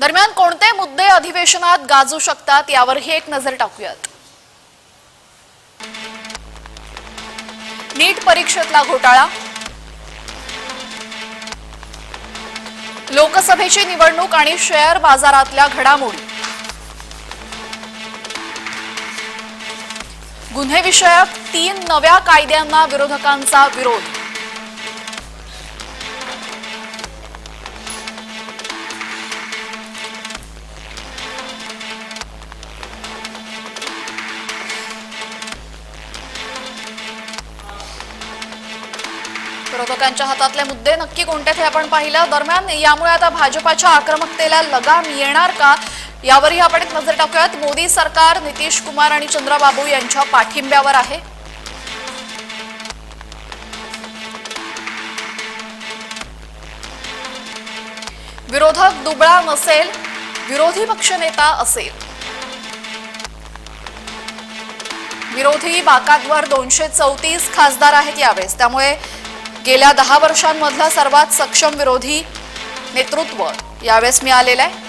दरम्यान कोणते मुद्दे अधिवेशनात गाजू शकतात यावरही एक नजर टाकूयात. नीट परीक्षेतला घोटाळा. लोकसभेची निवडणूक आणि शेअर बाजारातल्या घडामोडी. गुन्हे विषयक तीन नव्या कायद्यांना विरोधकांचा विरोध. विरोधकांच्या हातातले मुद्दे नक्की कोणते ते आपण पाहिलं. दरम्यान यामुळे आता भाजपाच्या आक्रमकतेला लगाम येणार का? यावरही आपण एक नजर टाकूयात. मोदी सरकार नितीश कुमार आणि चंद्रबाबू यांच्या पाठिंब्यावर आहे. विरोधक दुबळा नसेल विरोधी पक्षनेता असेल. विरोधी बाकांवर दोनशे चौतीस खासदार आहेत यावेळेस. त्यामुळे गेल्या दहा वर्षांमधला सर्वात सक्षम विरोधी नेतृत्व यावेळेस मिळालेलं आहे.